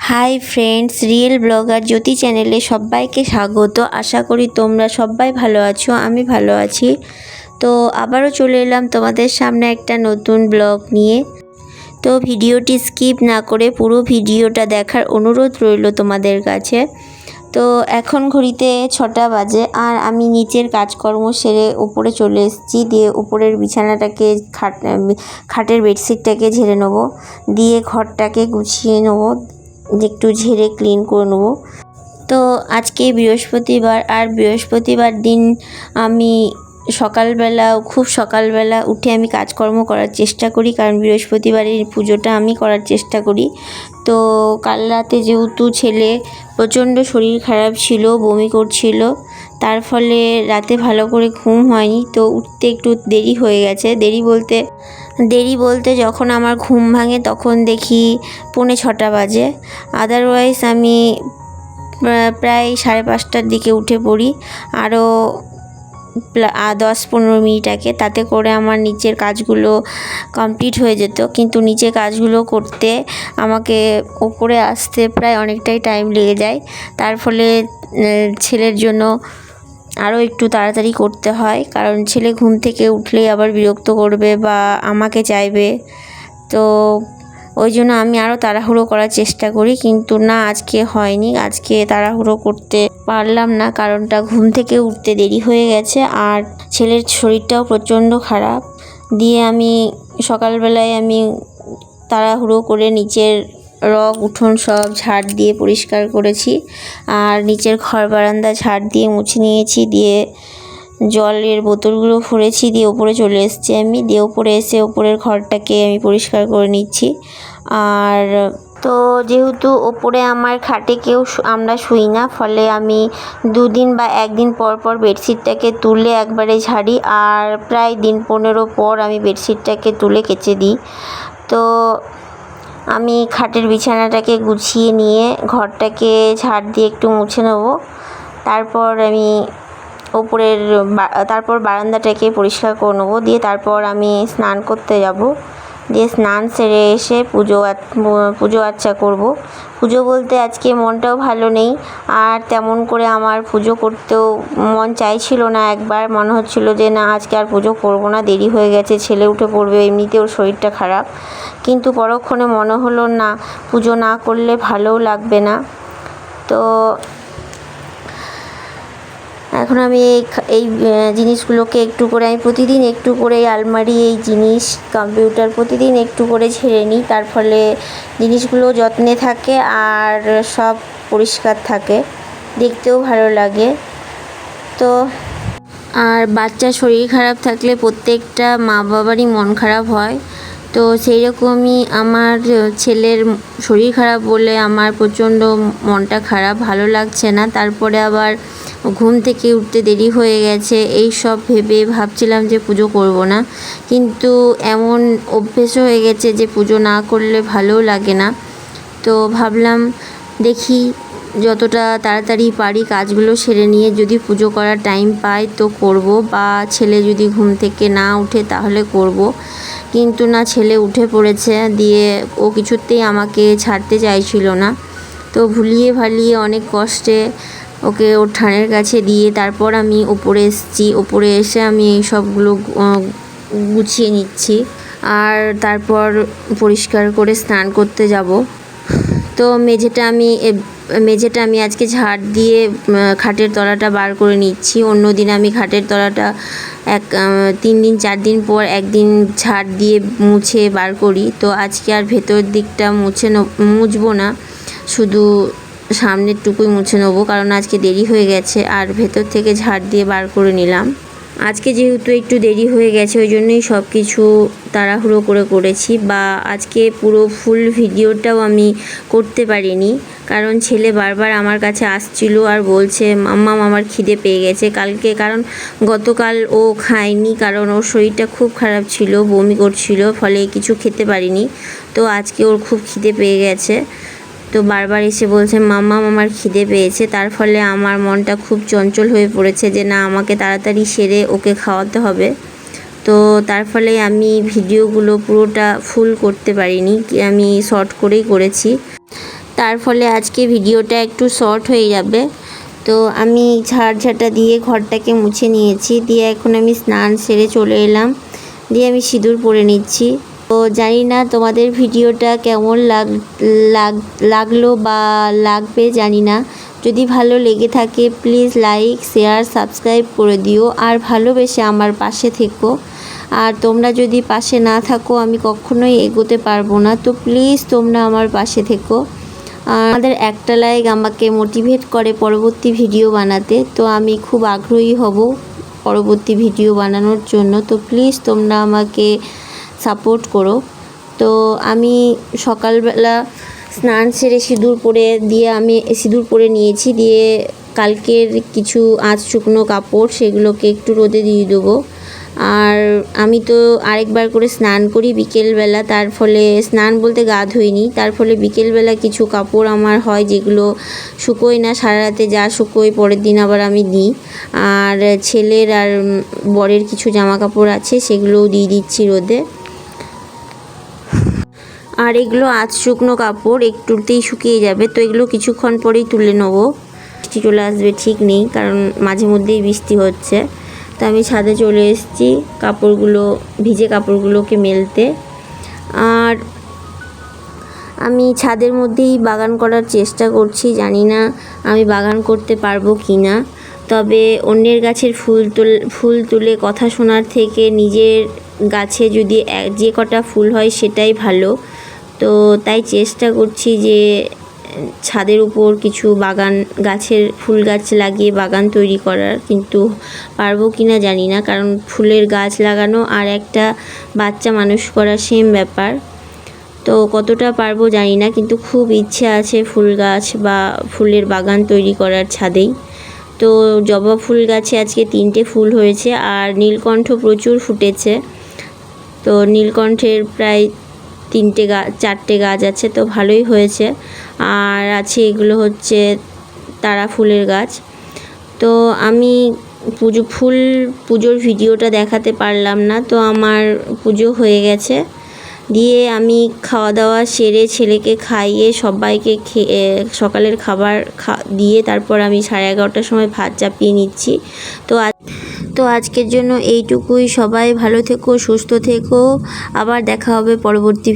Hi friends, real blogger Jyoti চ্যানেলে সবাইকে স্বাগত। আশা করি তোমরা সবাই ভালো আছো, আমি ভালো আছি। তো আবারও চলে এলাম তোমাদের সামনে একটা নতুন ব্লগ নিয়ে। তো ভিডিওটি স্কিপ না করে পুরো ভিডিওটা দেখার অনুরোধ রইল তোমাদের কাছে। তো এখন ঘড়িতে ছটা বাজে আর আমি নিচের কাজকর্ম সেরে উপরে চলে এসেছি, দিয়ে উপরের বিছানাটাকে খাট খাটের বেডশিটটাকে ঝেড়ে নেব, দিয়ে ঘরটাকে গুছিয়ে নেব। একটু ঝেড়ে ক্লিন করে নেব। তো আজকে বৃহস্পতিবার, আর বৃহস্পতিবার দিন আমি সকালবেলা, খুব সকালবেলা উঠে আমি কাজকর্ম করার চেষ্টা করি, কারণ বৃহস্পতিবারের পুজোটা আমি করার চেষ্টা করি। তো কাল রাতে যেহেতু ছেলে প্রচণ্ড শরীর খারাপ ছিল, বমি করছিল তার ফলে রাতে ভালো করে ঘুম হয়নি, তো উঠতে একটু দেরি হয়ে গেছে। দেরি বলতে দেরি বলতে যখন আমার ঘুম ভাঙে তখন দেখি পৌনে ছটা বাজে। আদারওয়াইজ আমি প্রায় সাড়ে পাঁচটার দিকে উঠে পড়ি। আরও দশ পনেরো মিনিট আগে। তাতে করে আমার নিচের কাজগুলো কমপ্লিট হয়ে যেত। কিন্তু নিচে কাজগুলো করতে আমাকে ওপরে আসতে প্রায় অনেকটাই টাইম লেগে যায়। তার ফলে ছেলের জন্য আরও একটু তাড়াতাড়ি করতে হয়। কারণ ছেলে ঘুম থেকে উঠলেই আবার বিরক্ত করবে বা আমাকে চাইবে। তো ওই জন্য আমি আরও তাড়াহুড়ো করার চেষ্টা করি। কিন্তু না, আজকে হয়নি। আজকে তাড়াহুড়ো করতে পারলাম না। কারণটা ঘুম থেকে উঠতে দেরি হয়ে গেছে আর ছেলের শরীরটাও প্রচণ্ড খারাপ। দিয়ে আমি সকালবেলায় আমি তাড়াহুড়ো করে নিচের রগ উঠোন সব ঝাড় দিয়ে পরিষ্কার করেছি। আর নিচের ঘর বারান্দা ঝাড় দিয়ে মুছে নিয়েছি, দিয়ে জলের বোতলগুলো ভরেছি দিয়ে ওপরে চলে এসেছি আমি। দিয়ে ওপরে এসে ওপরের ঘরটাকে আমি পরিষ্কার করে নিচ্ছি। আর তো যেহেতু ওপরে আমার খাটে কেউ আমরা শুই না, ফলে আমি দুদিন বা একদিন পর পর বেডশিটটাকে তুলে একবারে ঝাড়ি, আর প্রায় দিন পনেরো পর আমি বেডশিটটাকে তুলে কেচে দিই। তো আমি খাটের বিছানাটাকে গুছিয়ে নিয়ে ঘরটাকে ঝাড় দিয়ে একটু মুছে নেব। তারপর আমি ওপরের তারপর বারান্দাটাকে পরিষ্কার করে নেব। দিয়ে তারপর আমি স্নান করতে যাব। দিয়ে স্নান সেরে এসে পুজো পুজো আচ্চা করব। পুজো বলতে আজকে মনটাও ভালো নেই, আর তেমন করে আমার পুজো করতেও মন চাইছিল না একবার। মনে হচ্ছিল যে, না, আজকে আর পুজো করব না, দেরি হয়ে গেছে, ছেলে উঠে পড়বে এমনিতেও শরীরটা খারাপ। কিন্তু পরক্ষণে মনে হলো, না, পুজো না করলে ভালোও লাগবে না। তো এখন আমি এই এই জিনিসগুলোকে একটু করে আমি প্রতিদিন একটু করে আলমারি, এই জিনিস, কম্পিউটার প্রতিদিন একটু করে ঝেড়ে নিই। তার ফলে জিনিসগুলো যত্নে থাকে আর সব পরিষ্কার থাকে। দেখতেও ভালো লাগে। তো আর বাচ্চার শরীর খারাপ থাকলে প্রত্যেকটা মা বাবারই মন খারাপ হয়। তো সেই রকমই আমার ছেলের শরীর খারাপ বলে আমার প্রচণ্ড মনটা খারাপ, ভালো লাগছে না। তারপরে আবার ঘুম থেকে উঠতে দেরি হয়ে গেছে, এই সব ভেবে ভাবছিলাম যে পুজো করব না। কিন্তু এমন অভ্যেস হয়ে গেছে যে পুজো না করলে ভালোও লাগে না। তো ভাবলাম দেখি যতটা তাড়াতাড়ি পারি কাজগুলো সেরে নিয়ে যদি পুজো করার টাইম পাই তো করব, বা ছেলে যদি ঘুম থেকে না উঠে তাহলে করব। কিন্তু না ছেলে উঠে পড়েছে, দিয়ে ও কিছুতেই আমাকে ছাড়তে চাইছিল না। তো ভুলিয়ে ভালিয়ে অনেক কষ্টে ওকে ওর ঠানের কাছে দিয়ে তারপর আমি ওপরে এসেছি। ওপরে এসে আমি এই সবগুলো গুছিয়ে নিচ্ছি। আর তারপর পরিষ্কার করে স্নান করতে যাব। তো মেঝেটা আমি মেঝেটা আমি আজকে ঝাড় দিয়ে খাটের তলাটা বার করে নিচ্ছি। অন্য দিন আমি খাটের তলাটা এক তিন দিন, চার দিন পর একদিন ঝাড় দিয়ে মুছে বার করি। তো আজকে আর ভেতর দিকটা মুছে মুছবো না। শুধু সামনের টুকুই মুছে নেব, কারণ আজকে দেরি হয়ে গেছে। আর ভেতর থেকে ঝাড় দিয়ে বার করে নিলাম। আজকে যেহেতু একটু দেরি হয়ে গেছে, ওই জন্যই সব কিছু তাড়াহুড়ো করে করেছি বা আজকে পুরো ফুল ভিডিওটাও আমি করতে পারিনি। কারণ ছেলে বারবার আমার কাছে আসছিল আর বলছে মাম্মাম আমার খিদে পেয়ে গেছে। কালকে, কারণ গতকাল ও খায়নি, কারণ ওর শরীরটা খুব খারাপ ছিল, বমি করছিল, ফলে কিছু খেতে পারিনি। তো আজকে ওর খুব খিদে পেয়ে গেছে। তো বারবার এসে বলছে, মাম্মা, আমার খিদে পেয়েছে। তার ফলে আমার মনটা খুব চঞ্চল হয়ে পড়েছে যে, না, আমাকে তাড়াতাড়ি সেরে ওকে খাওয়াতে হবে। তো তার ফলে আমি ভিডিওগুলো পুরোটা ফুল করতে পারিনি আমি শর্ট করেই করেছি। তার ফলে আজকে ভিডিওটা একটু শর্ট হয়ে যাবে। তো আমি ঝাড় ঝাঁটা দিয়ে ঘরটাকে মুছে নিয়েছি। দিয়ে এখন আমি স্নান সেরে চলে এলাম। দিয়ে আমি সিঁদুর পরে নিচ্ছি। তো জানি না তোমাদের ভিডিওটা কেমন লাগ, লাগ- লাগল বা লাগবে, জানি না। যদি ভালো লেগে থাকে প্লিজ লাইক শেয়ার সাবস্ক্রাইব করে দিও। আর ভালোবেসে আমার পাশে থেকো। আর তোমরা যদি পাশে না থাকো, আমি কখনোই এগোতে পারব না। তো প্লিজ তোমরা আমার পাশে থেকো। আমাদের একটা লাইক আমাকে মোটিভেট করে পরবর্তী ভিডিও বানাতে। তো আমি খুব আগ্রহী হব পরবর্তী ভিডিও বানানোর জন্য। তো প্লিজ তোমরা আমাকে সাপোর্ট করো। তো আমি সকালবেলা স্নান সেরে সিঁদুর পরে দিয়ে আমি সিঁদুর পরে নিয়েছি, দিয়ে কালকের কিছু আঁচ শুকনো কাপড় সেগুলোকে একটু রোদে দিয়ে দেবো। আর আমি তো আরেকবার করে স্নান করি বিকেলবেলা, তার ফলে স্নান বলতে গা ধুইনি, তার ফলে বিকেলবেলা কিছু কাপড় আমার হয় যেগুলো শুকোয় না সারা রাতে যা শুকোয় পরের দিন আবার আমি দিই। আর ছেলের আর বরের কিছু জামা কাপড় আছে, সেগুলোও দিয়ে দিচ্ছি রোদে। আর এগুলো আজ শুকনো কাপড়, একটুতেই শুকিয়ে যাবে। তো এগুলো কিছুক্ষণ পরেই তুলে নেব। বৃষ্টি চলে আসবে ঠিক নেই, কারণ মাঝে মধ্যেই বৃষ্টি হচ্ছে। তো আমি ছাদে চলে এসেছি কাপড়গুলো, ভিজে কাপড়গুলোকে মেলতে। আর আমি ছাদের মধ্যেই বাগান করার চেষ্টা করছি, জানি না আমি বাগান করতে পারব কি না। তবে অন্যের গাছের ফুল তুল, ফুল তুলে কথা শোনার থেকে নিজের গাছে যদি যে কটা ফুল হয় সেটাই ভালো। তো তাই চেষ্টা করছি যে, ছাদের উপর কিছু বাগান, গাছের ফুল গাছ লাগিয়ে বাগান তৈরি করার, কিন্তু পারব কি না জানি না। কারণ ফুলের গাছ লাগানো আর একটা বাচ্চা মানুষ করা সেম ব্যাপার। তো কতটা পারব জানি না, কিন্তু খুব ইচ্ছে আছে ফুল গাছ বা ফুলের বাগান তৈরি করার ছাদেই। তো জবা ফুল গাছে আজকে তিনটে ফুল হয়েছে, আর নীলকণ্ঠ প্রচুর ফুটেছে। তো নীলকণ্ঠের প্রায় তিনটে গাছ চারটে গাছ আছে তো ভালোই হয়েছে। আর আছে এগুলো হচ্ছে তারা ফুলের গাছ। তো আমি পুজো, ফুল পুজোর ভিডিওটা দেখাতে পারলাম না, তো আমার পুজো হয়ে গেছে। দিয়ে আমি খাওয়া দাওয়া সেরে ছেলেকে খাইয়ে সবাইকে খেয়ে সকালের খাবার খা, দিয়ে তারপর আমি সাড়ে এগারোটার সময় ভাত চাপিয়ে নিচ্ছি। তো আজ তো আজকের জন্য এইটুকুই। সবাই ভালো থেকো সুস্থ থেকো। আবার দেখা হবে পরবর্তী